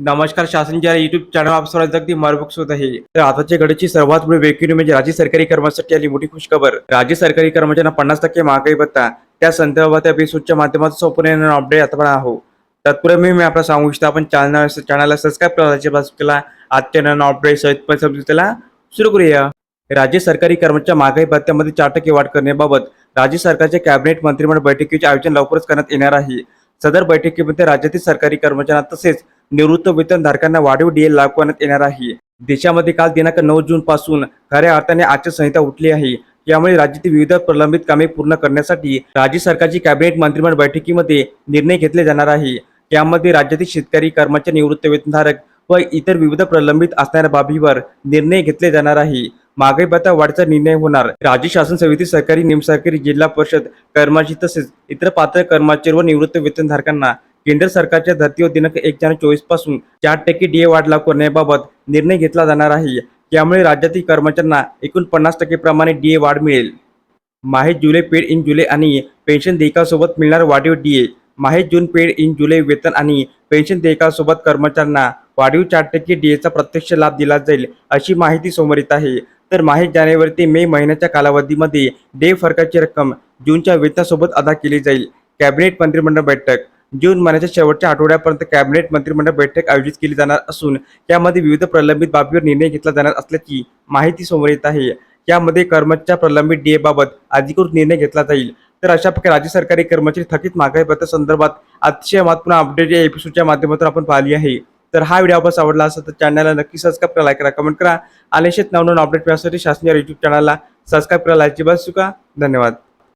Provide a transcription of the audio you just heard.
नमस्कार शासनच्या YouTube channel आप सर्वांचं अगदी मार्बक्स होत आहे. तर आताच्या घडीची सर्वात मोठी वेगळी म्हणजे राज्य सरकारी कर्मचाऱ्यांसाठी आली मोठी खुशखबर. राज्य सरकारी कर्मचाऱ्यांना पन्नास टक्के महागाई भत्ता. त्या संदर्भात एपिसोडच्या माध्यमातून संपूर्ण अपडेट आता पण आहो तत्पूर्वी मी आपल्याला सांगू इच्छितो आपण चॅनल चॅनलला सबस्क्राईब करायचे केला आजच्या नवीन अपडेट सहित पण समजून त्याला सुरू करूया. राज्य सरकारी कर्मचाऱ्या महागाई भत्त्यामध्ये चार टक्के वाढ करण्याबाबत राज्य सरकारच्या कॅबिनेट मंत्रिमंडळ बैठकीचे आयोजन लवकरच करण्यात येणार आहे. सदर बैठकीमध्ये राज्यातील सरकारी कर्मचाऱ्यांना तसेच निवृत्त वेतनधारकांना वाढीव डीए लागू करण्यात येणार आहे. देशामध्ये काल दिनांक नऊ जून पासून खऱ्या अर्थाने आचारसंहिता उठली आहे. यामुळे राज्यातील विविध प्रलंबित कामे पूर्ण करण्यासाठी राज्य सरकारची कॅबिनेट मंत्रिमंडळ बैठकीमध्ये निर्णय घेतले जाणार आहे. यामध्ये राज्यातील शेतकरी कर्मचारी निवृत्त वेतनधारक व इतर विविध प्रलंबित असणाऱ्या बाबीवर निर्णय घेतले जाणार आहे. मागे भत्ता वाढीचा निर्णय होणार. राज्य शासन समिती सरकारी निमसरकारी जिल्हा परिषद कर्मचारी तसेच इतर पात्र कर्मचारी व निवृत्त वेतनधारकांना केंद्र सरकारच्या धर्तीवर दिनांक एक जानेवारी चोवीसपासून चार टक्के डीए वाढ लागू करण्याबाबत निर्णय घेतला जाणार आहे. यामुळे राज्यातील कर्मचाऱ्यांना एकूण पन्नास टक्के प्रमाणे डीए वाढ मिळेल. माहे जुलै पेड इन जुलै आणि पेन्शन देयकासोबत मिळणार वाढीव डीए माहे जून पेड इन जुलै वेतन आणि पेन्शन देयकासोबत कर्मचाऱ्यांना वाढीव चार टक्के डीएचा प्रत्यक्ष लाभ दिला जाईल अशी माहिती समोर येत आहे. तर माहे जानेवारी ते मे महिन्याच्या कालावधीमध्ये डे फरकाची रक्कम जूनच्या वेतनासोबत अदा केली जाईल. कॅबिनेट मंत्रिमंडळ बैठक जून महिन्याच्या शेवटच्या आठवड्यापर्यंत कॅबिनेट मंत्रिमंडळ बैठक आयोजित केली जाणार असून यामध्ये विविध प्रलंबित बाबीवर निर्णय घेतला जाणार असल्याची माहिती समोर येत आहे. यामध्ये कर्मच्या प्रलंबित डीएबाबत अधिकृत निर्णय घेतला जाईल. तर अशा प्रकारे राज्य सरकारी कर्मचारी थकीत महागाई भत्ता संदर्भात अतिशय महत्त्वपूर्ण अपडेट या एपिसोडच्या माध्यमातून आपण पाहिली आहे. तर हा व्हिडिओ आपण आवडला असेल तर चॅनलला नक्की सबस्क्राईब करा लाईक करा कमेंट करा. आणि शेत नवनवीन अपडेट मिळण्यासाठी शासनीय युट्यूब चॅनलला सबस्क्राईब करा लाईकची बस चुका. धन्यवाद.